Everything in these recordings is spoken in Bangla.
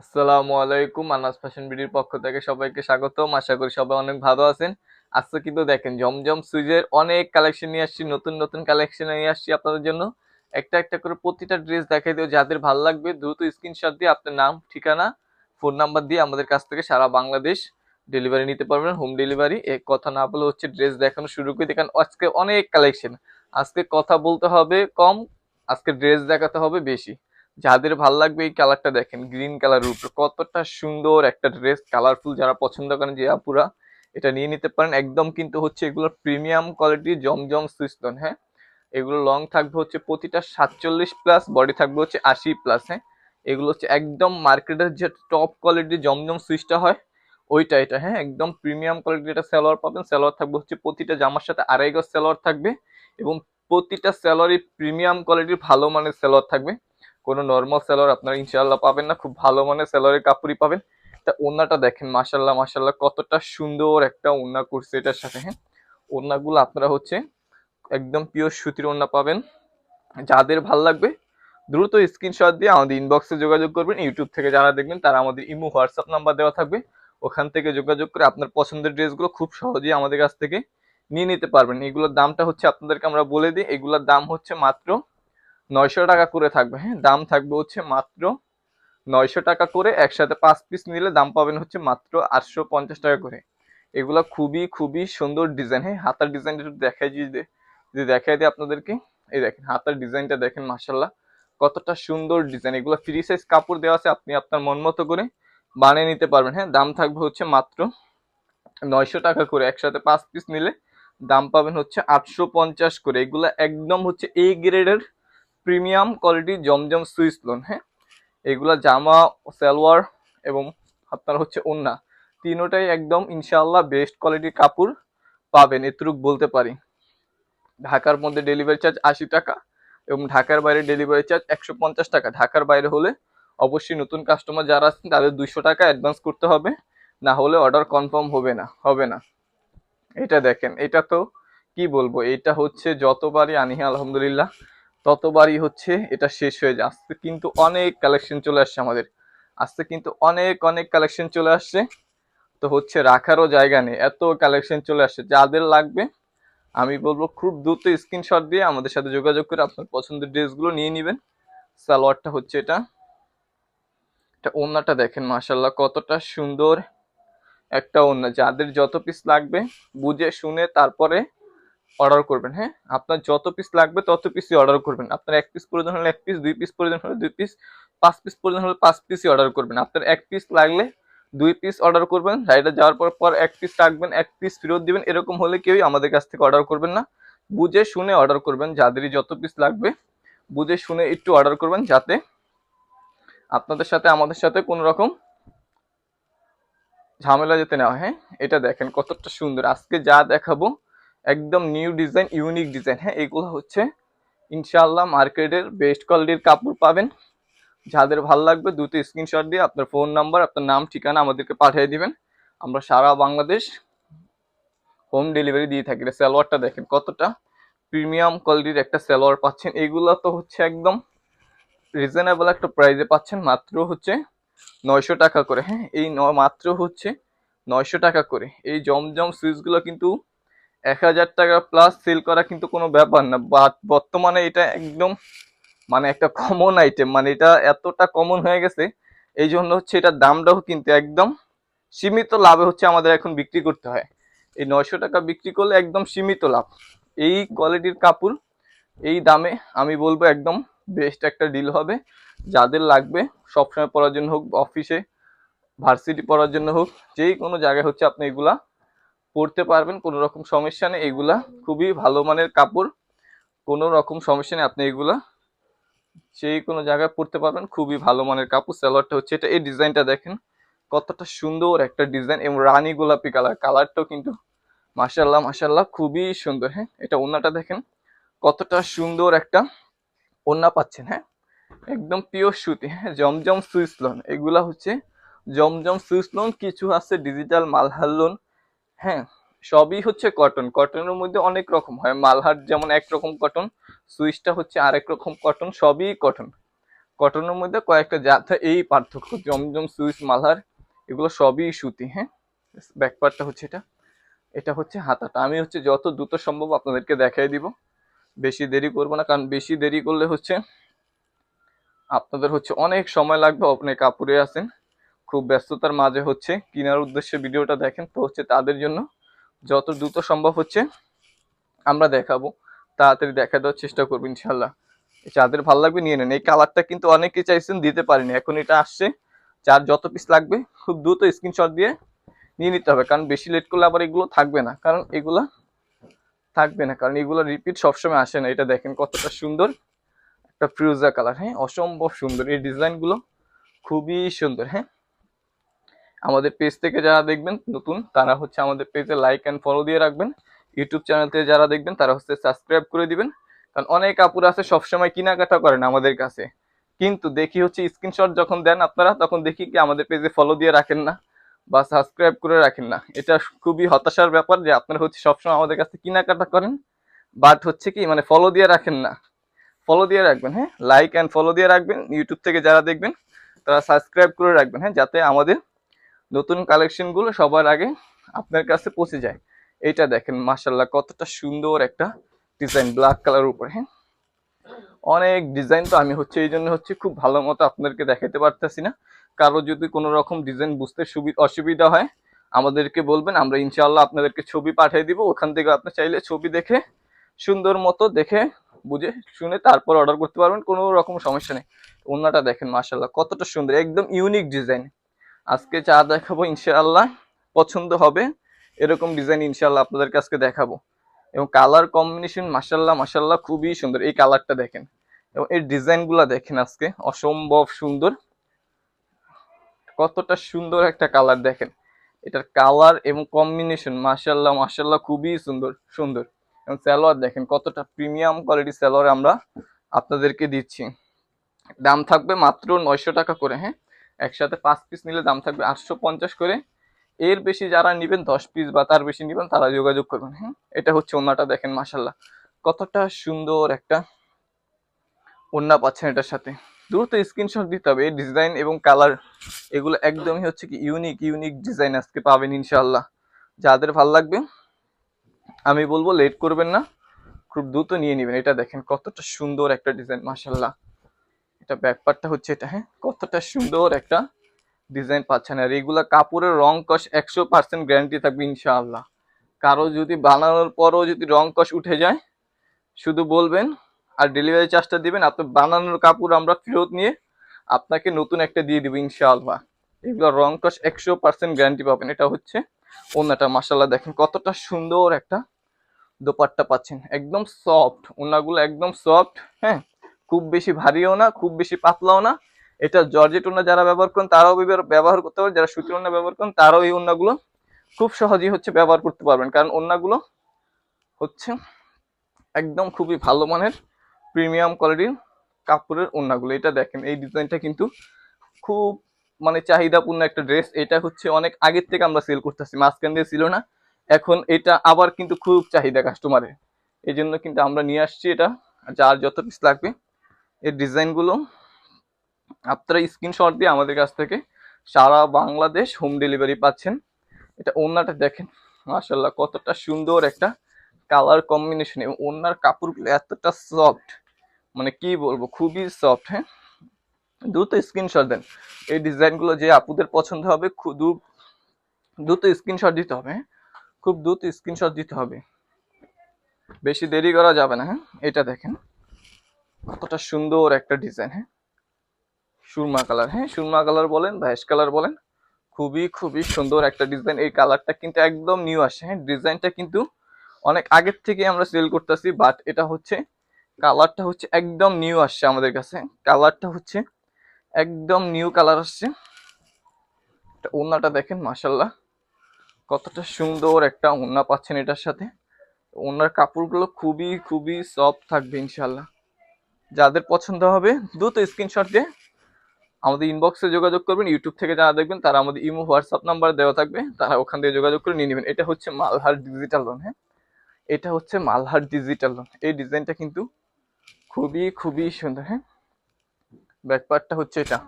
আসসালামু আলাইকুম, আনাস ফ্যাশন বিডির পক্ষ থেকে সবাইকে স্বাগতম। আশা করি সবাই অনেক ভালো আছেন। আজকে কিন্তু দেখেন, জমজম সুইজের অনেক কালেকশন নিয়ে আসছি, নতুন নতুন কালেকশন নিয়ে আসছি আপনাদের জন্য। একটা একটা করে প্রতিটা ড্রেস দেখাই দিও যাদের ভালো লাগবে দ্রুত স্ক্রিনশট দিয়ে আপনার নাম, ঠিকানা ফোন নাম্বার দিয়ে আমাদের কাছ থেকে সারা বাংলাদেশ ডেলিভারি নিতে পারবেন হোম ডেলিভারি এক কথা না বলে হচ্ছে ড্রেস দেখানো শুরু করে। দেখেন, আজকে অনেক কালেকশন আজকে কথা বলতে হবে কম, আজকে ড্রেস দেখাতে হবে বেশি। যাদের ভালো লাগবে এই কালারটা দেখেন গ্রিন কালারের উপর। কতটা সুন্দর একটা ড্রেস কালারফুল যারা পছন্দ করেন যে আপুরা, এটা নিয়ে নিতে পারেন। একদম কিন্তু হচ্ছে এগুলো প্রিমিয়াম কোয়ালিটি জমজম সুইস্তন হ্যাঁ? এগুলো লং থাকবে হচ্ছে প্রতিটা সাতচল্লিশ প্লাস বডি থাকবে হচ্ছে আশি প্লাস হ্যাঁ? এগুলো হচ্ছে একদম মার্কেটের যে টপ কোয়ালিটির জমজম সুইচটা হয়, ওইটা এটা হ্যাঁ? একদম প্রিমিয়াম কোয়ালিটির এটা সালোয়ার পাবেন, সালোয়ার থাকবে হচ্ছে প্রতিটা জামার সাথে আড়াই গজ সালোয়ার থাকবে এবং প্রতিটা স্যালোয়ারই প্রিমিয়াম কোয়ালিটির ভালো মানের সালোয়ার থাকবে। কোনো নর্মাল সেলর আপনারা ইনশাল্লাহ পাবেন না, খুব ভালো মানের সেলরের কাপড়ই পাবেন। তা ওনাটা দেখেন মাশাল্লাহ মাশাল্লাহ কতটা সুন্দর একটা ওনা করছে এটার সাথে হ্যাঁ? ওনাগুলো আপনারা হচ্ছে একদম পিওর সুতির ওনা পাবেন। যাদের ভালো লাগবে, দ্রুত স্ক্রিনশট দিয়ে আমাদের ইনবক্সে যোগাযোগ করবেন। ইউটিউব থেকে যারা দেখবেন, তারা আমাদের ইমো হোয়াটসঅ্যাপ নাম্বার দেওয়া থাকবে। ওখান থেকে যোগাযোগ করে আপনার পছন্দের ড্রেসগুলো খুব সহজেই আমাদের কাছ থেকে নিয়ে নিতে পারবেন। এগুলোর দামটা হচ্ছে আপনাদেরকে আমরা বলে দিই, এগুলোর দাম হচ্ছে মাত্র নয়শো টাকা করে থাকবে হ্যাঁ? দাম থাকবে হচ্ছে মাত্র নয়শো টাকা করে, একসাথে পাঁচ পিস নিলে দাম পাবেন হচ্ছে মাত্র আটশো পঞ্চাশ টাকা করে। এগুলো খুবই খুবই সুন্দর ডিজাইন হ্যাঁ? হাতার ডিজাইনটা একটু দেখাই যদি যদি দেখাই দিই আপনাদেরকে। এই দেখেন, হাতার ডিজাইনটা দেখেন মাসাল্লাহ কতটা সুন্দর ডিজাইন এগুলো ফ্রি সাইজ কাপড় দেওয়া আছে, আপনি আপনার মন মতো করে বানিয়ে নিতে পারবেন হ্যাঁ? দাম থাকবে হচ্ছে মাত্র নয়শো টাকা করে, একসাথে পাঁচ পিস নিলে দাম পাবেন হচ্ছে আটশো পঞ্চাশ করে। এগুলো একদম হচ্ছে এ গ্রেডের premium quality Zamzam Swiss lawn হ্যাঁ? এগুলা জামা, সালোয়ার এবং আপনার হচ্ছে ওন্না। তিনোটাই একদম ইনশাআল্লাহ বেস্ট কোয়ালিটির কাপড় পাবেন, এতটুক বলতে পারি। ঢাকার মধ্যে ডেলিভারি চার্জ আশি টাকা এবং ঢাকার বাইরে ডেলিভারি চার্জ একশো পঞ্চাশ টাকা। ঢাকার বাইরে হলে অবশ্যই নতুন কাস্টমার যারা আছেন তাদের দুইশো টাকা অ্যাডভান্স করতে হবে, না হলে অর্ডার কনফার্ম হবে না হবে না। এটা দেখেন, এটা তো কি বলব? এটা হচ্ছে যতবারই আনি আলহামদুলিল্লাহ ততবারই হচ্ছে এটা শেষ হয়ে যায়। আজকে কিন্তু অনেক কালেকশন চলে আসছে আমাদের। আজকে কিন্তু অনেক অনেক কালেকশন চলে আসছে। তো হচ্ছে রাখারও জায়গা নেই। এত কালেকশন চলে আসছে। যাদের লাগবে, আমি বলব খুব দ্রুত স্ক্রিনশট দিয়ে আমাদের সাথে যোগাযোগ করে আপনার পছন্দের ড্রেসগুলো নিয়ে নেবেন। সালোয়ারটা হচ্ছে এটা। এটা ওড়নাটা দেখেন মাসাল্লাহ কতটা সুন্দর একটা ওড়না যাদের যত পিস লাগবে, বুঝে, শুনে, তারপরে অর্ডার করবেন হ্যাঁ? আপনার যত পিস লাগবে তত পিসই অর্ডার করবেন। আপনার এক পিস প্রয়োজন হলে এক পিস দুই পিস প্রয়োজন হলে দুই পিস পাঁচ পিস প্রয়োজন হলে পাঁচ পিসই অর্ডার করবেন। আপনার এক পিস লাগলে দুই পিস অর্ডার করবেন রাইডার যাওয়ার পর পর এক পিস রাখবেন, এক পিস ফেরত দিবেন, এরকম হলে কেউই আমাদের কাছ থেকে অর্ডার করবেন না। বুঝে শুনে অর্ডার করবেন, যাদেরই যত পিস লাগবে, বুঝে শুনে একটু অর্ডার করবেন, যাতে আপনাদের সাথে, আমাদের সাথে কোনো রকম ঝামেলা যেতে নেওয়া হ্যাঁ? এটা দেখেন কতটা সুন্দর। আজকে যা দেখাবো একদম নিউ ডিজাইন ইউনিক ডিজাইন হ্যাঁ এগুলো হচ্ছে ইনশাল্লাহ মার্কেটের বেস্ট কোয়ালিটির কাপড় পাবেন। যাদের ভালো লাগবে দুটো স্ক্রিনশট দিয়ে আপনার ফোন নাম্বার আপনার নাম, ঠিকানা আমাদেরকে পাঠিয়ে দিবেন। আমরা সারা বাংলাদেশ হোম ডেলিভারি দিয়ে থাকি। সালোয়ারটা দেখেন কতটা প্রিমিয়াম কোয়ালিটির একটা সালোয়ার পাচ্ছেন। এগুলো তো হচ্ছে একদম রিজনেবল একটা প্রাইসে পাচ্ছেন। মাত্র হচ্ছে নয়শো টাকা করে। হ্যাঁ এই মাত্র হচ্ছে নয়শো টাকা করে। এই জমজম সুইচগুলো কিন্তু এক হাজার টাকা প্লাস সেল করা কিন্তু কোনো ব্যাপার না। বর্তমানে এটা একদম মানে একটা কমন আইটেম মানে এটা এতটা কমন হয়ে গেছে এই জন্য হচ্ছে এটার দামটাও কিন্তু একদম সীমিত লাভে হচ্ছে আমাদের এখন বিক্রি করতে হয়। এই নয়শো টাকা বিক্রি করলে একদম সীমিত লাভ। এই কোয়ালিটির কাপড়, এই দামে আমি বলব একদম বেস্ট একটা ডিল হবে। যাদের লাগবে, সবসময় পরার জন্য হোক অফিসে ভার্সিটি পড়ার জন্য হোক, যেই কোনো জায়গায় হচ্ছে আপনি এগুলা পরতে পারবেন, কোনো রকম সমস্যা নেই। এগুলা খুবই ভালো মানের কাপড়। কোনো রকম সমস্যা নেই, আপনি এগুলা সেই কোনো জায়গায় পরতে পারবেন, খুবই ভালো মানের কাপড়। সালোয়ারটা হচ্ছে এটা, এই ডিজাইনটা দেখেন, কতটা সুন্দর একটা ডিজাইন এবং রানী গোলাপি কালার। কালারটাও কিন্তু মাসাল্লাহ মাসাল্লাহ খুবই সুন্দর হ্যাঁ? এটা ওন্নাটা দেখেন, কতটা সুন্দর একটা ওন্না পাচ্ছেন হ্যাঁ? একদম পিওর সুতি হ্যাঁ? Zamzam Swiss lawn. এগুলা হচ্ছে জমজম সুইস লোন, কিছু আছে ডিজিটাল মালহার লোন হ্যাঁ সবই হচ্ছে কটন কটনের মধ্যে অনেক রকম হয়। মালহার যেমন একরকম কটন সুইচটা হচ্ছে আরেক রকম কটন সবই কটন কটনের মধ্যে কয়েকটা জাত এই পার্থক্য, জমজম সুইচ, মালহার, এগুলো সবই সুতি হ্যাঁ? ব্যাক পার্টটা হচ্ছে এটা। এটা হচ্ছে হাতাটা। আমি হচ্ছে যত দ্রুত সম্ভব আপনাদেরকে দেখাই দিব। বেশি দেরি করব না, কারণ বেশি দেরি করলে হচ্ছে আপনাদের হচ্ছে অনেক সময় লাগবে অনেক কাপড়ে আছেন। খুব ব্যস্ততার মাঝে হচ্ছে কেনার উদ্দেশ্যে ভিডিওটা দেখেন। তো হচ্ছে তাদের জন্য যত দ্রুত সম্ভব হচ্ছে আমরা দেখাবো। তাড়াতাড়ি দেখা দেওয়ার চেষ্টা করব ইনশাল্লাহ যাদের ভালো লাগবে নিয়ে নেন। এই কালারটা কিন্তু অনেকে চাইছেন দিতে পারিনি। এখন এটা আসছে। যার যত পিস লাগবে খুব দ্রুত স্ক্রিনশট দিয়ে নিয়ে নিতে হবে। কারণ বেশি লেট করলে আবার এগুলো থাকবে না। কারণ এগুলা থাকবে না। কারণ এগুলো রিপিট সবসময় আসে না। এটা দেখেন কতটা সুন্দর। একটা ফিরোজা কালার হ্যাঁ অসম্ভব সুন্দর। এই ডিজাইনগুলো খুবই সুন্দর। হ্যাঁ আমাদের পেজ থেকে যারা দেখবেন, নতুন, তারা হচ্ছে আমাদের পেজে লাইক অ্যান্ড ফলো দিয়ে রাখবেন। ইউটিউব চ্যানেল থেকে যারা দেখবেন, তারা হচ্ছে সাবস্ক্রাইব করে দিবেন। কারণ অনেক কাপড় আছে, সবসময় কেনাকাটা করেন আমাদের কাছে। কিন্তু দেখি হচ্ছে স্ক্রিনশট যখন দেন আপনারা, তখন দেখি কি আমাদের পেজে ফলো দিয়ে রাখেন না বা সাবস্ক্রাইব করে রাখেন না। এটা খুবই হতাশার ব্যাপার যে আপনারা হচ্ছে সবসময় আমাদের কাছে কেনাকাটা করেন বাট হচ্ছে কি মানে ফলো দিয়ে রাখেন না। ফলো দিয়ে রাখবেন হ্যাঁ? লাইক অ্যান্ড ফলো দিয়ে রাখবেন। ইউটিউব থেকে যারা দেখবেন, তারা সাবস্ক্রাইব করে রাখবেন হ্যাঁ? যাতে আমাদের নতুন কালেকশনগুলো সবার আগে আপনার কাছে পৌঁছে যায়। এটা দেখেন মার্শাল্লাহ কতটা সুন্দর একটা ডিজাইন ব্ল্যাক কালার উপরে হ্যাঁ? অনেক ডিজাইন তো আমি হচ্ছে এই জন্য হচ্ছে খুব ভালো মতো আপনাদেরকে দেখাতে পারতেছি না। কারও যদি কোনো রকম ডিজাইন বুঝতে সুবি অসুবিধা হয়, আমাদেরকে বলবেন, আমরা ইনশাআল্লাহ আপনাদেরকে ছবি পাঠিয়ে দিব। ওখান থেকে আপনি চাইলে ছবি দেখে, সুন্দর মতো দেখে, বুঝে, শুনে তারপর অর্ডার করতে পারবেন, কোনো রকম সমস্যা নেই। ওনাটা দেখেন মার্শাল্লাহ কতটা সুন্দর, একদম ইউনিক ডিজাইন আজকে চা দেখাবো ইনশাআল্লাহ পছন্দ হবে। এরকম ডিজাইন ইনশাআল্লাহ আপনাদেরকে আজকে দেখাবো। এবং কালার কম্বিনেশন মাসাল্লাহ মাসাল্লাহ খুবই সুন্দর। এই কালারটা দেখেন। এবং এই ডিজাইনগুলো দেখেন আজকে। অসম্ভব সুন্দর। কতটা সুন্দর একটা কালার দেখেন। এটার কালার এবং কম্বিনেশন মাসাল্লাহ মাসাল্লাহ খুবই সুন্দর সুন্দর। এবং স্যালোয়ার দেখেন, কতটা প্রিমিয়াম কোয়ালিটি স্যালোয়ার আমরা আপনাদেরকে দিচ্ছি। দাম থাকবে মাত্র নয়শো টাকা করে হ্যাঁ? একসাথে পাঁচ পিস নিলে দাম থাকবে আটশো পঞ্চাশ করে। এর বেশি যারা নেবেন, দশ পিস বা তার বেশি নেবেন, তারা যোগাযোগ করবেন হ্যাঁ? এটা হচ্ছে ওনাটা দেখেন মাসাল্লাহ কতটা সুন্দর একটা ওন্না পাচ্ছেন এটার সাথে। দ্রুত স্ক্রিনশট দিতে হবে ডিজাইন এবং কালার এগুলো একদমই হচ্ছে কি ইউনিক ইউনিক ডিজাইন আজকে পাবেন ইনশাল্লাহ যাদের ভালো লাগবে, আমি বলব লেট করবেন না, খুব দ্রুত নিয়ে নেবেন। এটা দেখেন, কতটা সুন্দর একটা ডিজাইন মাসাল্লাহ এটা ব্যাকপারটা হচ্ছে এটা হ্যাঁ? কতটা সুন্দর একটা ডিজাইন পাচ্ছেন। আর এগুলা কাপড়ের রং কষ একশো পার্সেন্ট গ্যারান্টি থাকবে ইনশাআল্লাহ। কারও যদি বানানোর পরও যদি রং কষ উঠে যায়, শুধু বলবেন আর ডেলিভারি চার্জটা দিবেন, আপনার বানানোর কাপড় আমরা ফেরত নিয়ে আপনাকে নতুন একটা দিয়ে দিব ইনশাআল্লাহ। এগুলো রং কষ একশো পার্সেন্ট গ্যারান্টি পাবেন। এটা হচ্ছে ওনাটা মাসাল্লাহ দেখেন কতটা সুন্দর একটা দোপাট্টা পাচ্ছেন। একদম সফট ওনাগুলো একদম সফট হ্যাঁ? খুব বেশি ভারীও না, খুব বেশি পাতলাও না। এটা জর্জেট ওনা যারা ব্যবহার করেন, তারাও ব্যবহার- করতে পারেন যারা সুতির ওনা ব্যবহার করেন, তারাও এই ওনাগুলো খুব সহজেই হচ্ছে ব্যবহার করতে পারবেন। কারণ ওনাগুলো হচ্ছে একদম খুবই ভালো মানের, প্রিমিয়াম কোয়ালিটির কাপড়ের ওনাগুলো এটা দেখেন, এই ডিজাইনটা কিন্তু খুব মানে চাহিদাপূর্ণ একটা ড্রেস। এটা হচ্ছে অনেক আগের থেকে আমরা সেল করতেছি, মাঝখান দিয়ে ছিল না। এখন এটা আবার কিন্তু খুব চাহিদা কাস্টমারের। এই জন্য কিন্তু আমরা নিয়ে আসছি এটা, যার যত পিস লাগবে। এই ডিজাইনগুলো। আপনারা স্ক্রিনশট দিয়ে আমাদের কাছ থেকে সারা বাংলাদেশ হোম ডেলিভারি পাচ্ছেন। এটা ওনাটা দেখেন মাশাল্লাহ কতটা সুন্দর একটা কালার কম্বিনেশন এবং ওনার কাপড়গুলো এতটা সফট মানে কি বলব, খুবই সফট হ্যাঁ? দ্রুত স্ক্রিনশট দেন। এই ডিজাইনগুলো যে আপুদের পছন্দ হবে দ্রুত স্ক্রিনশট দিতে হবে হ্যাঁ? খুব দ্রুত স্ক্রিনশট দিতে হবে। বেশি দেরি করা যাবে না হ্যাঁ? এটা দেখেন। কতটা সুন্দর একটা ডিজাইন হ্যাঁ? সুরমা কালার হ্যাঁ? সুরমা কালার বলেন বা কালার বলেন, খুবই খুবই সুন্দর একটা ডিজাইন এই কালারটা কিন্তু একদম নিউ আসে হ্যাঁ? ডিজাইনটা কিন্তু অনেক আগের থেকে আমরা সেল করতেছি বাট এটা হচ্ছে কালারটা হচ্ছে একদম নিউ আসছে আমাদের কাছে। কালারটা হচ্ছে একদম নিউ কালার আসছে। এটা ওড়নাটা দেখেন মাসাল্লাহ কতটা সুন্দর একটা ওড়না পাচ্ছেন এটার সাথে। ওনার কাপড়গুলো খুবই খুবই সফট থাকবে ইনশাল্লাহ যাদের পছন্দ হবে, দ্রুত স্ক্রিনশট দিয়ে আমাদের ইনবক্সে যোগাযোগ করবেন। ইউটিউব থেকে যারা দেখবেন, তারা আমাদের ইমো হোয়াটসঅ্যাপ নাম্বার দেওয়া থাকবে। তারা ওখান থেকে যোগাযোগ করে নিয়ে নেবেন। এটা হচ্ছে মালহার ডিজিটাল লোন হ্যাঁ? এটা হচ্ছে মালহার ডিজিটাল লোন এই ডিজাইনটা কিন্তু খুবই খুবই সুন্দর হ্যাঁ? ব্যাকপার্টটা হচ্ছে এটা।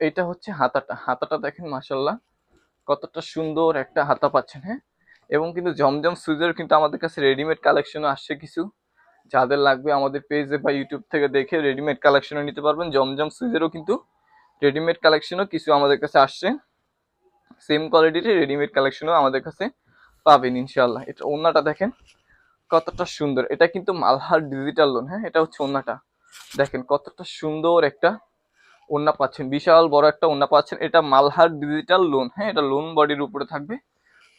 এটা হচ্ছে হাতাটা। হাতাটা দেখেন মাসাল্লাহ কতটা সুন্দর একটা হাতা পাচ্ছেন হ্যাঁ? এবং কিন্তু জমজম সুইজের কিন্তু আমাদের কাছে রেডিমেড কালেকশনও আসছে কিছু। যাদের লাগবে আমাদের পেজে বা ইউটিউব থেকে দেখে রেডিমেড কালেকশনও নিতে পারবেন। জমজম সুইজেরও কিন্তু রেডিমেড কালেকশনও কিছু আমাদের কাছে আসছে। সেম কোয়ালিটির রেডিমেড কালেকশনও আমাদের কাছে পাবেন ইনশাল্লাহ এটা ওনাটা দেখেন, কতটা সুন্দর। এটা কিন্তু মালহার ডিজিটাল লোন হ্যাঁ? এটা হচ্ছে ওনাটা দেখেন, কতটা সুন্দর একটা ওন্না পাচ্ছেন। বিশাল বড় একটা ওন্না পাচ্ছেন। এটা মালহার ডিজিটাল লোন হ্যাঁ? এটা লোন বডির উপরে থাকবে।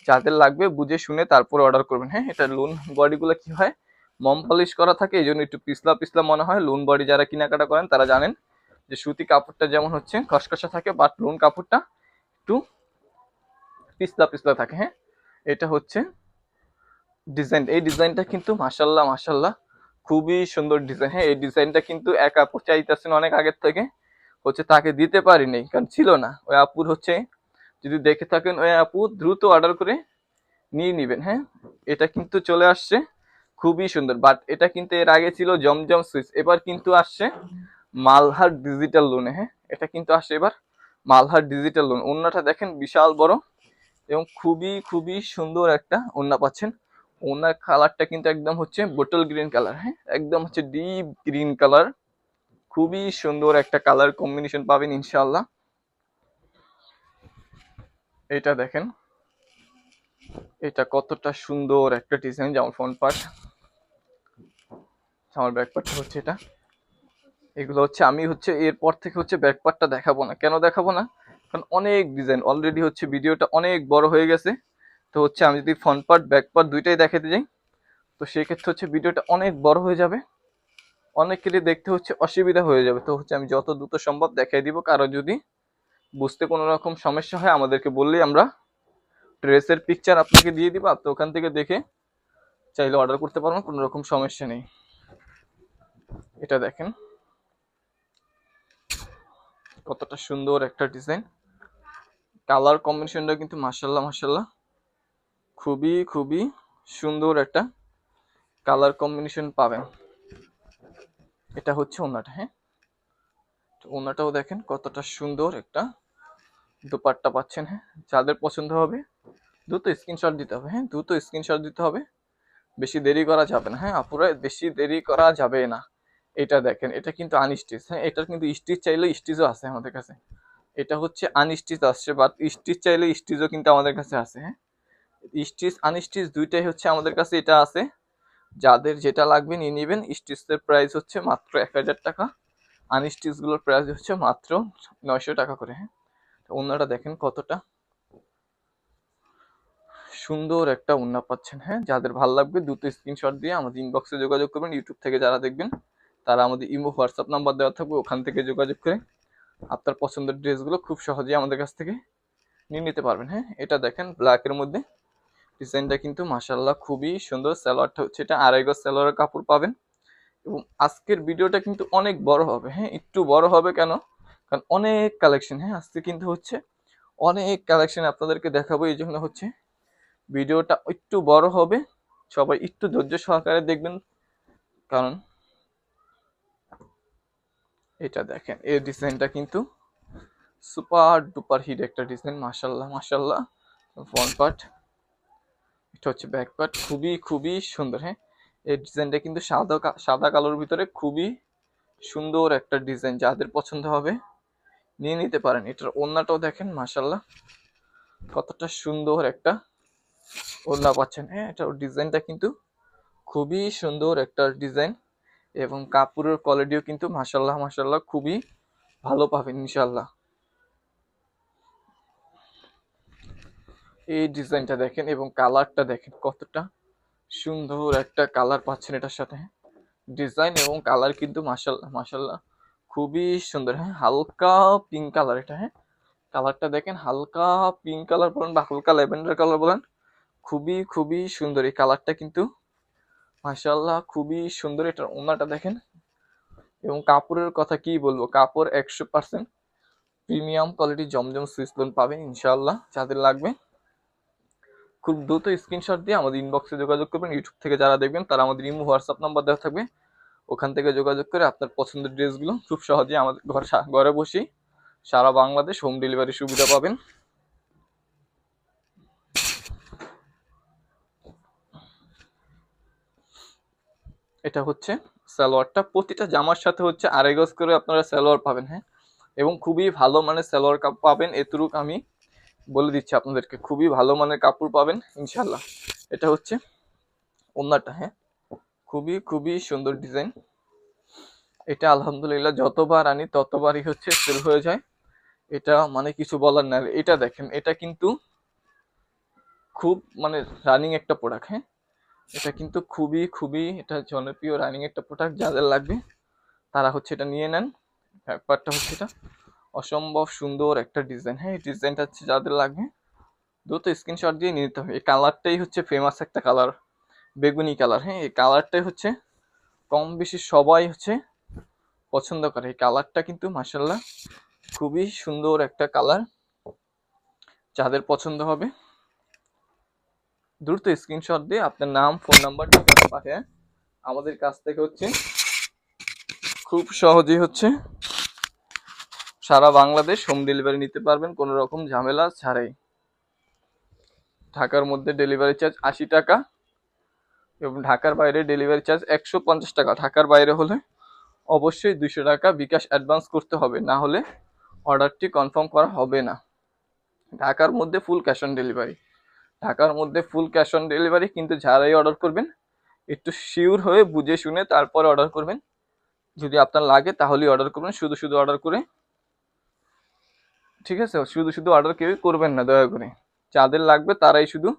যাদের লাগবে, বুঝে শুনে তারপর অর্ডার করবেন হ্যাঁ? এটা লোন বডিগুলো কি হয়? মম পলিশ করা থাকে এই জন্য একটু পিছলা পিছলা মনে হয়। লোন বডি যারা কেনাকাটা করেন, তারা জানেন যে সুতি কাপড়টা যেমন হচ্ছে, খসখসা থাকে বাট লোন কাপড়টা একটু পিছলা পিছলা থাকে হ্যাঁ? এটা হচ্ছে ডিজাইন এই ডিজাইনটা কিন্তু মাসাল্লাহ মাসাল্লাহ খুবই সুন্দর ডিজাইন হ্যাঁ? এই ডিজাইনটা কিন্তু এক আপু চাইতেছেন অনেক আগের থেকে। হচ্ছে তাকে দিতে পারিনি, কারণ ছিল না। ওই আপুর হচ্ছে, যদি দেখে থাকেন ওই আপু, দ্রুত অর্ডার করে নিয়ে নিবেন হ্যাঁ? এটা কিন্তু চলে আসছে। খুবই সুন্দর বাট এটা কিন্তু এর আগে ছিল জমজম সুইচ, এবার কিন্তু আসছে মালহার ডিজিটাল লোনে হ্যাঁ? এটা কিন্তু আসছে এবার মালহার ডিজিটাল লোন ওন্নাটা দেখেন বিশাল বড় এবং খুবই খুবই সুন্দর একটা ওন্না পাচ্ছেন। ওনার কালারটা কিন্তু একদম হচ্ছে বোটল গ্রিন কালার হ্যাঁ? একদম হচ্ছে ডিপ গ্রিন কালার খুবই সুন্দর একটা কালার কম্বিনেশন পাবেন ইনশাল্লাহ এটা দেখেন, এটা কতটা সুন্দর একটা ডিজাইন যেমন ফ্রন্ট পার্ট আমার ব্যাক পার্টটা হচ্ছে এটা। এগুলো হচ্ছে, আমি হচ্ছে এরপর থেকে হচ্ছে ব্যাক পার্টটা দেখাবো না। কেন দেখাবো না? কারণ অনেক ডিজাইন অলরেডি হচ্ছে ভিডিওটা অনেক বড় হয়ে গেছে। তো হচ্ছে আমি যদি ফ্রন্ট পার্ট ব্যাক পার্ট দুইটাই দেখাতে যাই, তো সেক্ষেত্রে হচ্ছে ভিডিওটা অনেক বড় হয়ে যাবে। অনেকেরই দেখতে হচ্ছে অসুবিধা হয়ে যাবে। তো হচ্ছে আমি যত দ্রুত সম্ভব দেখাই দিব। কারও যদি বুঝতে কোনো রকম সমস্যা হয়, আমাদেরকে বললেই আমরা ড্রেসের পিকচার আপনাকে দিয়ে দিব। আপনি ওখান থেকে দেখে চাইলে অর্ডার করতে পারবেন, কোনো রকম সমস্যা নেই। এটা দেখেন। কতটা সুন্দর একটা ডিজাইন। কালার কম্বিনেশনটা কিন্তু মাসাল্লাহ মাসাল্লাহ খুবই খুবই সুন্দর একটা কালার কম্বিনেশন পাবেন। এটা হচ্ছে ওনাটা হ্যাঁ? তো ওনাটাও দেখেন কতটা সুন্দর একটা দুপাট্টা পাচ্ছেন হ্যাঁ? যাদের পছন্দ হবে দ্রুত স্ক্রিনশট দিতে হবে হ্যাঁ? দ্রুত স্ক্রিনশট দিতে হবে। বেশি দেরি করা যাবে না হ্যাঁ? আপুরা, বেশি দেরি করা যাবে না। এটা দেখেন, এটা কিন্তু আনস্টিচ হ্যাঁ এটার কিন্তু স্টিচ চাইলে স্টিচও আছে আমাদের কাছে। এটা হচ্ছে আনস্টিচ আসছে বাট স্টিচ চাইলে স্টিচও কিন্তু আমাদের কাছে আছে হ্যাঁ। স্টিচ আনস্টিচ দুইটাই হচ্ছে আমাদের কাছে এটা আছে। যাদের যেটা লাগবে নিয়ে নেবেন স্টিচের প্রাইস হচ্ছে মাত্র এক হাজার টাকা। আনস্টিচগুলোর প্রাইস হচ্ছে মাত্র নয়শো টাকা করে হ্যাঁ। ওনাটা দেখেন কতটা। সুন্দর একটা ওন্না পাচ্ছেন হ্যাঁ। যাদের ভালো লাগবে, দুটো স্ক্রিনশট দিয়ে আমাদের ইনবক্সে যোগাযোগ করবেন ইউটিউব থেকে যারা দেখবেন। তারা আমাদের ইমো, হোয়াটসঅ্যাপ নাম্বার দেওয়া থাকবে, ওখান থেকে যোগাযোগ করে আপনার পছন্দের ড্রেসগুলো খুব সহজেই আমাদের কাছ থেকে নিয়ে নিতে পারবেন হ্যাঁ? এটা দেখেন ব্ল্যাকের মধ্যে। ডিজাইনটা কিন্তু মাসাল্লাহ খুবই সুন্দর, সালোয়ারটা হচ্ছে এটা আড়াই গজ সালোয়ারের কাপড় পাবেন। এবং আজকের ভিডিওটা কিন্তু অনেক বড় হবে হ্যাঁ? একটু বড় হবে কেন? কারণ অনেক কালেকশন হ্যাঁ? আজকে কিন্তু হচ্ছে অনেক কালেকশন আপনাদেরকে দেখাবো, এই জন্য হচ্ছে ভিডিওটা একটু বড় হবে। সবাই একটু ধৈর্য সহকারে দেখবেন, কারণ এটা দেখেন, এই ডিজাইনটা কিন্তু সুপার ডুপার হিট একটা ডিজাইন মাসাল্লাহ মাসাল্লাহ ফ্রন্ট পার্ট এটা হচ্ছে ব্যাক পার্ট খুবই খুবই সুন্দর হ্যাঁ? এই ডিজাইনটা কিন্তু সাদা সাদা কালোর ভিতরে খুবই সুন্দর একটা ডিজাইন, যাদের পছন্দ হবে নিয়ে নিতে পারেন। এটার ওড়নাটাও দেখেন মাসাল্লাহ কতটা সুন্দর একটা ওড়না পাচ্ছেন হ্যাঁ? এটার ডিজাইনটা কিন্তু খুবই সুন্দর একটা ডিজাইন। এবং কাপড়ের কোয়ালিটিও কিন্তু মাসাল্লাহ মাসাল্লাহ খুবই ভালো পাবেন ইনশাল্লাহ এই ডিজাইনটা দেখেন এবং কালারটা দেখেন কতটা সুন্দর একটা কালার পাচ্ছেন এটার সাথে। ডিজাইন এবং কালার কিন্তু মাসাল্লাহ মাসাল্লাহ খুবই সুন্দর হ্যাঁ হালকা পিঙ্ক কালার এটা হ্যাঁ। কালারটা দেখেন হালকা পিঙ্ক কালার বলেন বা হালকা ল্যাভেন্ডার কালার বলেন, খুবই খুবই সুন্দর এই কালারটা কিন্তু মাসাল্লাহ খুবই সুন্দর এটার ওনাটা দেখেন। এবং কাপড়ের কথা কি বলব, কাপড় একশো percent premium quality Zamzam Swiss lawn পাবেন ইনশাল্লাহ যাদের লাগবে। খুব দ্রুত স্ক্রিনশট দিয়ে আমাদের ইনবক্সে যোগাযোগ করবেন ইউটিউব থেকে যারা দেখবেন তারা আমাদের ইমো হোয়াটসঅ্যাপ নাম্বার দেওয়া থাকবে। ওখান থেকে যোগাযোগ করে আপনার পছন্দের ড্রেসগুলো খুব সহজে আমাদের ঘর ঘরে বসেই সারা বাংলাদেশ হোম ডেলিভারি সুবিধা পাবেন। এটা হচ্ছে সালোয়ারটা। প্রতিটা জামার সাথে হচ্ছে আড়াই গজ করে আপনারা সালোয়ার পাবেন হ্যাঁ? এবং খুবই ভালো মানের সালোয়ার কাপ পাবেন, এতটুক আমি বলে দিচ্ছি আপনাদেরকে। খুবই ভালো মানের কাপড় পাবেন ইনশাল্লাহ এটা হচ্ছে ওন্নাটা হ্যাঁ? খুবই খুবই সুন্দর ডিজাইন। এটা আলহামদুলিল্লাহ যতবার আনি ততবারই হচ্ছে সেল হয়ে যায়। এটা মানে কিছু বলার না এটা দেখেন, এটা কিন্তু খুব মানে রানিং একটা প্রোডাক্ট হ্যাঁ? এটা কিন্তু খুবই খুবই এটা জনপ্রিয় রানিং একটা প্রোডাক্ট যাদের লাগবে, তারা হচ্ছে এটা নিয়ে নেন। ব্যাপারটা হচ্ছে এটা অসম্ভব সুন্দর একটা ডিজাইন হ্যাঁ এই ডিজাইনটা হচ্ছে যাদের লাগবে, দ্রুত স্ক্রিনশট দিয়ে নিয়ে নিতে হবে। এই কালারটাই হচ্ছে ফেমাস একটা কালার বেগুনি কালার হ্যাঁ এই কালারটাই হচ্ছে কম বেশি সবাই হচ্ছে পছন্দ করে। এই কালারটা কিন্তু মাসাল্লাহ খুবই সুন্দর একটা কালার যাদের পছন্দ হবে। দ্রুত স্ক্রিনশট দিয়ে আপনার নাম ফোন নাম্বার পাঠিয়ে আমাদের কাছ থেকে হচ্ছে খুব সহজেই হচ্ছে সারা বাংলাদেশ হোম ডেলিভারি নিতে পারবেন, কোনো রকম ঝামেলা ছাড়াই। ঢাকার মধ্যে ডেলিভারি চার্জ আশি টাকা এবং ঢাকার বাইরে ডেলিভারি চার্জ একশো পঞ্চাশ টাকা। ঢাকার বাইরে হলে অবশ্যই দুশো টাকা বিকাশ অ্যাডভান্স করতে হবে, না হলে অর্ডারটি কনফার্ম করা হবে না। ঢাকার মধ্যে ফুল ক্যাশ অন ডেলিভারি ঢাকার মধ্যে ফুল ক্যাশ অন ডেলিভারি কিন্তু যারাই অর্ডার করবেন, একটু শিওর হয়ে বুঝে শুনে তারপরে অর্ডার করবেন। যদি আপনার লাগে তাহলেই অর্ডার করবেন, শুধু শুধু অর্ডার করে। ঠিক আছে? শুধু শুধু অর্ডার কেউই করবেন না, দয়া করে। যাদের লাগবে তারাই শুধু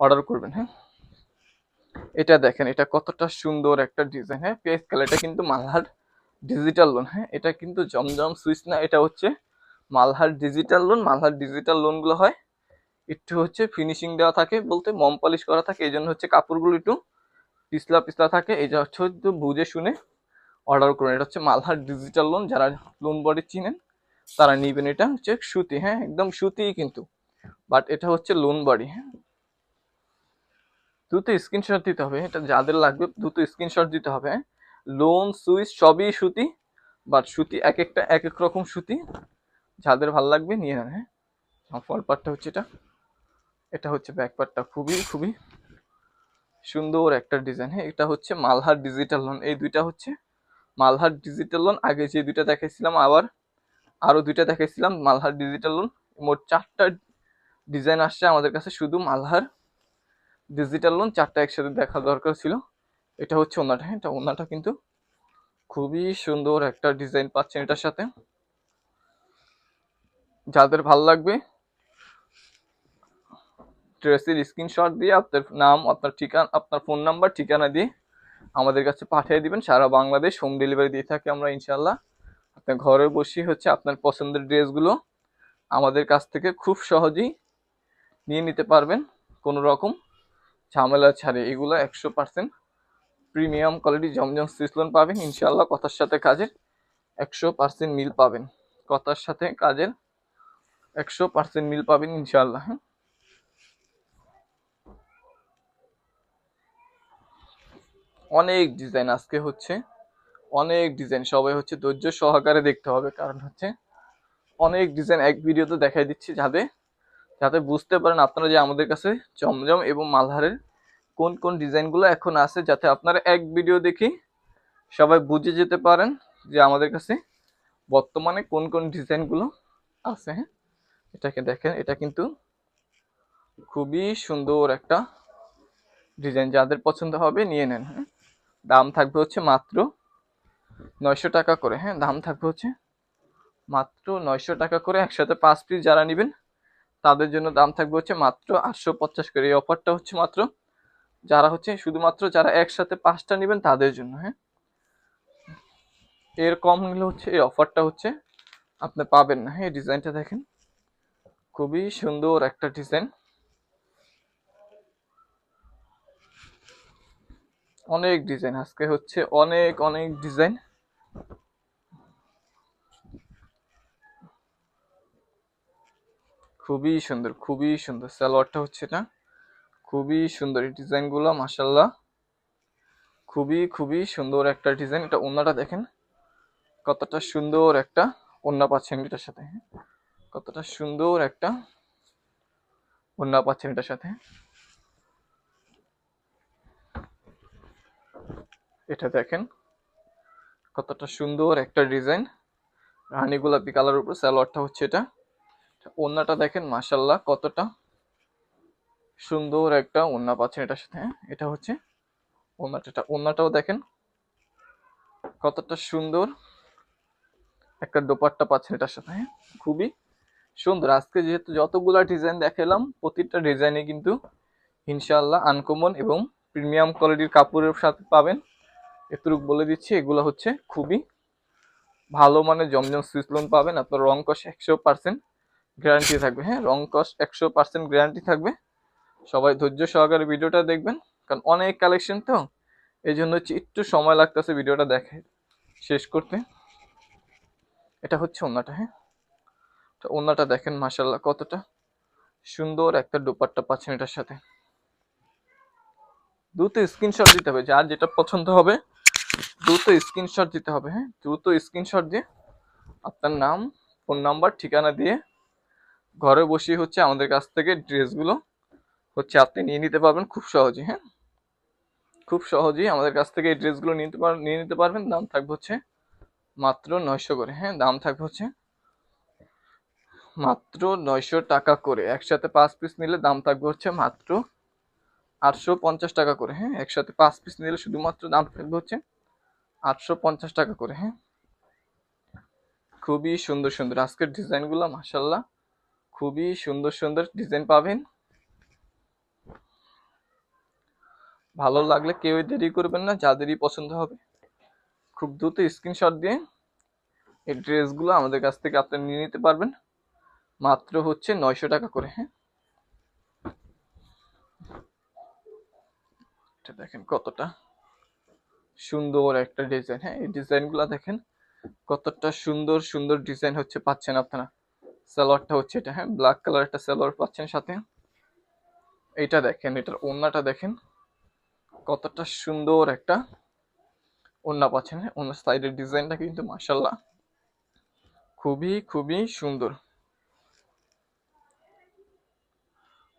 অর্ডার করবেন হ্যাঁ? এটা দেখেন, এটা কতটা সুন্দর একটা ডিজাইন হ্যাঁ? পেস কালার এটা কিন্তু মালহার ডিজিটাল লোন হ্যাঁ? এটা কিন্তু জমজম সুইচ না, এটা হচ্ছে Malhar digital lawn Malhar digital লোনগুলো হয় একটু হচ্ছে ফিনিশিং দেওয়া থাকে বলতে মম পলিশ করা থাকে, এই জন্য হচ্ছে কাপড়গুলো একটু পিছলা পিছলা থাকে। এই যে হচ্ছে বুঝে শুনে অর্ডার করুন। এটা হচ্ছে মালহার ডিজিটাল লোন যারা লোন বডি চিনেন, তারা নিবেন। এটা হচ্ছে সুতি হ্যাঁ একদম সুতিই কিন্তু। বাট এটা হচ্ছে লোন বডি হ্যাঁ। দ্রুত স্ক্রিনশট দিতে হবে, এটা যাদের লাগবে দ্রুত স্ক্রিনশট দিতে হবে লোন সুইচ, সবই সুতি বাট সুতি এক একটা, এক এক রকম সুতি। যাদের ভালো লাগবে নিয়ে নেন হ্যাঁ। ফল পার্টটা হচ্ছে এটা। এটা হচ্ছে ব্যাক পার্টটা খুবই খুবই সুন্দর একটা ডিজাইন। হ্যাঁ এটা হচ্ছে মালহার ডিজিটাল লোন এই দুইটা হচ্ছে মালহার ডিজিটাল লোন আগে যে দুইটা দেখাইছিলাম, আবার আরও দুইটা দেখাইছিলাম মালহার ডিজিটাল লোন মোট চারটা ডিজাইন আসছে আমাদের কাছে, শুধু মালহার ডিজিটাল লোন চারটা একসাথে দেখা দরকার ছিল। এটা হচ্ছে ওনাটা। হ্যাঁ এটা ওনাটা কিন্তু খুবই সুন্দর একটা ডিজাইন পাচ্ছেন এটার সাথে। যাদের ভালো লাগবে ড্রেসের স্ক্রিনশট দিয়ে আপনার নাম, আপনার ঠিকানা, আপনার ফোন নাম্বার ঠিকানা দিয়ে আমাদের কাছে পাঠিয়ে দিবেন। সারা বাংলাদেশ হোম ডেলিভারি দিয়ে থাকি আমরা ইনশাল্লাহ আপনার ঘরে বসেই হচ্ছে আপনার পছন্দের ড্রেসগুলো আমাদের কাছ থেকে খুব সহজেই নিয়ে নিতে পারবেন। কোনো রকম ঝামেলা ছাড়ে। এগুলো একশো percent premium quality Zamzam Swiss lawn পাবেন। ইনশাল্লাহ কথার সাথে কাজের একশো পার্সেন্ট মিল পাবেন। কথার সাথে কাজের একশো পার্সেন্ট মিল পাবেন ইনশাল্লাহ হ্যাঁ অনেক ডিজাইন আজকে হচ্ছে, অনেক ডিজাইন সবাই হচ্ছে ধৈর্য সহকারে দেখতে হবে। কারণ হচ্ছে অনেক ডিজাইন এক ভিডিওতে দেখাই দিচ্ছি যাতে যাতে বুঝতে পারেন আপনারা যে আমাদের কাছে জমজম এবং মালহারের কোন কোন ডিজাইনগুলো এখন আছে, যাতে আপনারা এক ভিডিও দেখি সবাই বুঝে যেতে পারেন যে আমাদের কাছে বর্তমানে কোন কোন ডিজাইনগুলো আছে হ্যাঁ? এটাকে দেখেন, এটা কিন্তু খুবই সুন্দর একটা ডিজাইন যাদের পছন্দ হবে নিয়ে নেন হ্যাঁ? দাম থাকবে হচ্ছে মাত্র নয়শো টাকা করে হ্যাঁ দাম থাকবে হচ্ছে মাত্র নয়শো টাকা করে একসাথে পাঁচ পিস যারা নেবেন, তাদের জন্য দাম থাকবে হচ্ছে মাত্র আটশো পঞ্চাশ করে। এই অফারটা হচ্ছে মাত্র যারা হচ্ছে শুধুমাত্র যারা একসাথে পাঁচটা নেবেন তাদের জন্য হ্যাঁ। এর কম নিলে হচ্ছে এই অফারটা হচ্ছে আপনি পাবেন না হ্যাঁ ডিজাইনটা দেখেন। খুবই সুন্দর একটা ডিজাইন অনেক ডিজাইন আজকে হচ্ছে অনেক অনেক ডিজাইন খুবই সুন্দর খুবই সুন্দর। সালোয়ারটা হচ্ছে এটা খুবই সুন্দর এই ডিজাইনগুলো মাসাল্লাহ খুবই খুবই সুন্দর একটা ডিজাইন এটা ওন্নাটা দেখেন। কতটা সুন্দর একটা ওন্না পাচ্ছেন এটার সাথে? কতটা সুন্দর একটা ওন্না পাচ্ছেন এটার সাথে। এটা দেখেন। কতটা সুন্দর একটা ডিজাইন। রানী গোলাপি কালার উপর সালোয়ারটা হচ্ছে এটা। ওন্নাটা দেখেন মাসাল্লাহ কতটা সুন্দর একটা ওন্না পাচ্ছেন এটার সাথে হ্যাঁ? এটা হচ্ছে ওন্নাটা। এটা ওন্নাটাও দেখেন, কতটা সুন্দর একটা দোপাট্টা পাচ্ছেন এটার সাথে হ্যাঁ? খুবই সুন্দর। আজকে যেহেতু যতগুলা ডিজাইন দেখালাম, প্রতিটা ডিজাইনে কিন্তু ইনশাআল্লাহ আনকমন এবং প্রিমিয়াম কোয়ালিটির কাপড়ের সাথে পাবেন। এতটুকু বলে দিচ্ছি, এগুলো হচ্ছে খুবই ভালো মানে জমজম সুইচ লোন পাবেন। আপনার রং কষ একশো পার্সেন্ট গ্যারান্টি থাকবে। হ্যাঁ রং কষ একশো পার্সেন্ট গ্যারান্টি থাকবে। সবাই ধৈর্য সহকারে ভিডিওটা দেখবেন, কারণ অনেক কালেকশন তো এই জন্য হচ্ছে একটু সময় লাগতেছে ভিডিওটা দেখে শেষ করতে। এটা হচ্ছে ওনাটা হ্যাঁ। ওনাটা দেখেন মাসাল্লাহ কতটা সুন্দর একটা দোপাট্টা পাচ্ছেন এটার সাথে। দ্রুত স্ক্রিনশট দিতে হবে, যার যেটা পছন্দ হবে দ্রুত স্ক্রিনশট দিতে হবে হ্যাঁ? দ্রুত স্ক্রিনশট দিয়ে আপনার নাম ফোন নাম্বার ঠিকানা দিয়ে ঘরে বসে হচ্ছে আমাদের কাছ থেকে ড্রেসগুলো হচ্ছে আপনি নিয়ে নিতে পারবেন খুব সহজে হ্যাঁ? খুব সহজেই আমাদের কাছ থেকে এই ড্রেসগুলো নিতে পার, নিয়ে নিতে পারবেন। দাম থাকবে হচ্ছে মাত্র নয়শো করে হ্যাঁ? দাম থাকবে হচ্ছে মাত্র নয়শো টাকা করে। একসাথে পাঁচ পিস নিলে দাম থাকবে হচ্ছে মাত্র আটশো পঞ্চাশ টাকা করে হ্যাঁ? একসাথে পাঁচ পিস নিলে শুধুমাত্র দাম থাকবে হচ্ছে আটশো পঞ্চাশ টাকা করে হ্যাঁ? খুবই সুন্দর সুন্দর। আজকের ডিজাইনগুলো মাসাল্লাহ খুবই সুন্দর সুন্দর ডিজাইন পাবেন। ভালো লাগলে কেউই দেরি করবেন না, যাদেরই পছন্দ হবে। খুব দ্রুত স্ক্রিনশট দিয়ে এই ড্রেসগুলো আমাদের কাছ থেকে আপনি নিয়ে নিতে পারবেন। মাত্র হচ্ছে নয়শো টাকা করে হ্যাঁ? এটা দেখেন কতটা। সুন্দর একটা ডিজাইন হ্যাঁ এই ডিজাইনগুলো দেখেন, কতটা সুন্দর সুন্দর ডিজাইন হচ্ছে, পাচ্ছেন আপনারা। সালোয়ারটা হচ্ছে এটা হ্যাঁ ব্ল্যাক কালার একটা সালোয়ার পাচ্ছেন সাথে। এটা দেখেন, এটার ওড়নাটা দেখেন, কতটা সুন্দর একটা ওড়না পাচ্ছেন। হ্যাঁ ওনার সাইডের ডিজাইনটা কিন্তু মাসাল্লাহ খুবই খুবই সুন্দর।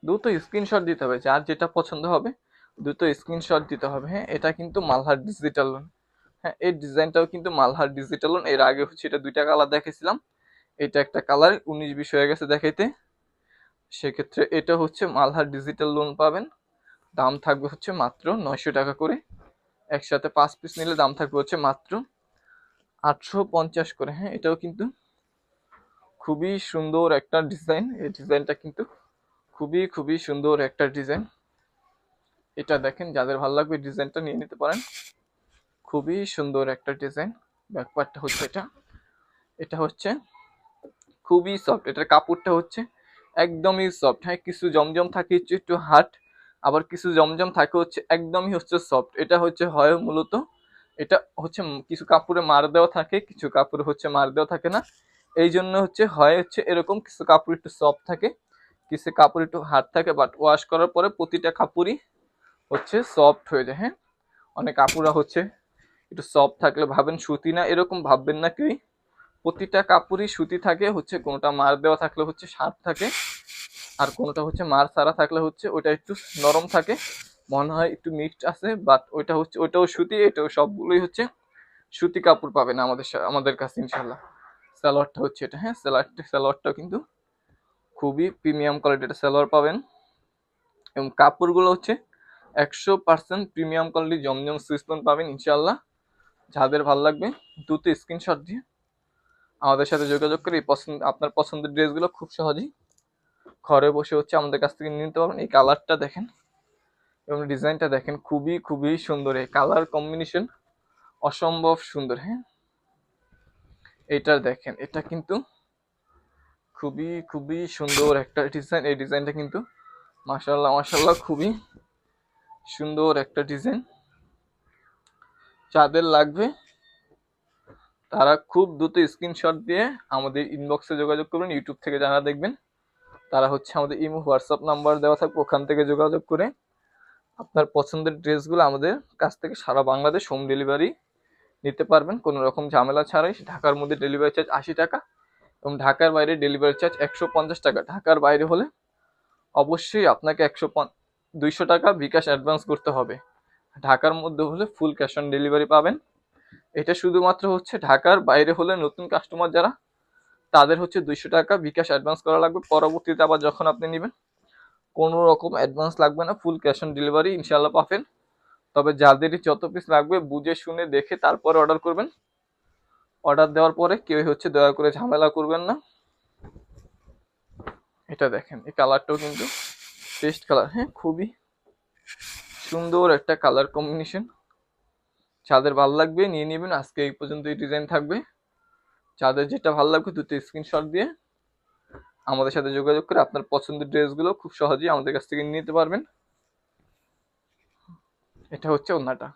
দ্রুত স্ক্রিনশট দিতে হবে, যার যেটা পছন্দ হবে দ্রুত স্ক্রিনশট দিতে হবে হ্যাঁ? এটা কিন্তু মালহার ডিজিটাল লোন হ্যাঁ এই ডিজাইনটাও কিন্তু মালহার ডিজিটাল লোন এর আগে হচ্ছে এটা দুইটা কালার দেখেছিলাম। এটা একটা কালার উনিশ বিশ হয়ে গেছে দেখাইতে। সেক্ষেত্রে এটা হচ্ছে মালহার ডিজিটাল লোন পাবেন। দাম থাকবে হচ্ছে মাত্র নয়শো টাকা করে। একসাথে পাঁচ পিস নিলে দাম থাকবে হচ্ছে মাত্র আটশো পঞ্চাশ করে। হ্যাঁ এটাও কিন্তু খুবই সুন্দর একটা ডিজাইন এই ডিজাইনটা কিন্তু খুবই খুবই সুন্দর একটা ডিজাইন এটা দেখেন, যাদের ভালো লাগবে ডিজাইনটা নিয়ে নিতে পারেন। খুবই সুন্দর একটা ডিজাইন, ব্যাকপার্টটা হচ্ছে এটা। এটা হচ্ছে খুবই সফট এটার কাপড়টা হচ্ছে একদমই সফট হ্যাঁ কিছু জমজম থাকে হচ্ছে একটু হার্ড, আবার কিছু জমজম থাকে হচ্ছে একদমই হচ্ছে সফট এটা হচ্ছে হয় মূলত, এটা হচ্ছে কিছু কাপড়ে মার দেওয়া থাকে, কিছু কাপড়ে হচ্ছে মার দেওয়া থাকে না। এই জন্য হচ্ছে হয় হচ্ছে এরকম কিছু কাপড় একটু সফট থাকে, কিছু কাপড় একটু হার্ড থাকে বাট ওয়াশ করার পরে প্রতিটা কাপড়ই হচ্ছে সফট হয়ে যায় হ্যাঁ? অনেক কাপড়া হচ্ছে। একটু সফট থাকলে ভাবেন সুতি না, এরকম ভাববেন না কেউই প্রতিটা কাপড়ই সুতি থাকে, হচ্ছে কোনোটা মার দেওয়া থাকলে হচ্ছে শার্ট থাকে, আর কোনোটা হচ্ছে মার সারা থাকলে হচ্ছে ওটা একটু নরম থাকে। মনে হয় একটু মিক্সড আছে বাট ওইটা হচ্ছে, ওইটাও সুতি, এটাও সবগুলোই হচ্ছে সুতি কাপড় পাবেন আমাদের আমাদের কাছে ইনশাল্লাহ সালোয়ারটা হচ্ছে এটা হ্যাঁ? সালোয়ারটা, সালোয়ারটাও কিন্তু খুবই প্রিমিয়াম কোয়ালিটির সালোয়ার পাবেন। এবং কাপড়গুলো হচ্ছে একশো percent premium quality Zamzam Swiss lawn পাবেন ইনশাল্লাহ যাদের ভালো লাগবে, দ্রুত স্ক্রিনশট দিয়ে আমাদের সাথে যোগাযোগ করে পছন্দ আপনার পছন্দের ড্রেসগুলো খুব সহজেই ঘরে বসে হচ্ছে আমাদের কাছ থেকে নিতে পারবেন। এই কালারটা দেখেন এবং ডিজাইনটা দেখেন, খুবই খুবই সুন্দর। এই কালার কম্বিনেশন অসম্ভব সুন্দর হ্যাঁ? এইটা দেখেন, এটা কিন্তু খুবই খুবই সুন্দর একটা ডিজাইন এই ডিজাইনটা কিন্তু মাসাল্লাহ মাসাল্লাহ খুবই সুন্দর একটা ডিজাইন। যাদের লাগবে, তারা খুব দ্রুত স্ক্রিনশট দিয়ে আমাদের ইনবক্সে যোগাযোগ করবেন ইউটিউব থেকে যারা দেখবেন, তারা হচ্ছে আমাদের ইমো হোয়াটসঅ্যাপ নাম্বার দেওয়া থাকবে, ওখান থেকে যোগাযোগ করে আপনার পছন্দের ড্রেসগুলো আমাদের কাছ থেকে সারা বাংলাদেশ হোম ডেলিভারি নিতে পারবেন। কোনো রকম ঝামেলা ছাড়াই ঢাকার মধ্যে ডেলিভারি চার্জ আশি টাকা এবং ঢাকার বাইরে ডেলিভারি চার্জ একশো পঞ্চাশ টাকা। ঢাকার বাইরে হলে অবশ্যই আপনাকে একশো দুইশো টাকা বিকাশ অ্যাডভান্স করতে হবে। ঢাকার মধ্যে হলে ফুল ক্যাশ অন ডেলিভারি পাবেন। এটা শুধুমাত্র হচ্ছে ঢাকার বাইরে হলে নতুন কাস্টমার যারা, তাদের হচ্ছে দুইশো টাকা বিকাশ অ্যাডভান্স করা লাগবে। পরবর্তীতে আবার যখন আপনি নেবেন, কোনো রকম অ্যাডভান্স লাগবে না, ফুল ক্যাশ অন ডেলিভারি ইনশাল্লাহ পাবেন। তবে যাদেরই যত পিস লাগবে, বুঝে শুনে দেখে তারপরে অর্ডার করবেন। অর্ডার দেওয়ার পরে কেউ হচ্ছে দয়া করে ঝামেলা করবেন না। এটা দেখেন, এই কালারটাও কিন্তু পেস্ট কালার হ্যাঁ খুবই সুন্দর একটা কালার কম্বিনেশন যাদের ভালো লাগবে নিয়ে নেবেন, আজকে এই পর্যন্ত এই ডিজাইন থাকবে। যাদের যেটা ভালো লাগবে দুটো স্ক্রিনশট দিয়ে আমাদের সাথে যোগাযোগ করে আপনার পছন্দের ড্রেসগুলো খুব সহজেই আমাদের কাছ থেকে নিতে পারবেন। এটা হচ্ছে ওন্নাটা।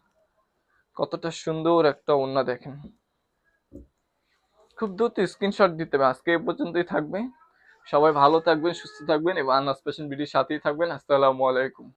কতটা সুন্দর একটা ওন্না দেখেন। খুব দ্রুত স্ক্রিনশট দিতে হবে। আজকে এই পর্যন্তই থাকবে। সবাই ভালো থাকবেন সুস্থ থাকবেন এবং আনাস পেশেন্ট বিডির সাথেই থাকবেন। আসসালামু আলাইকুম।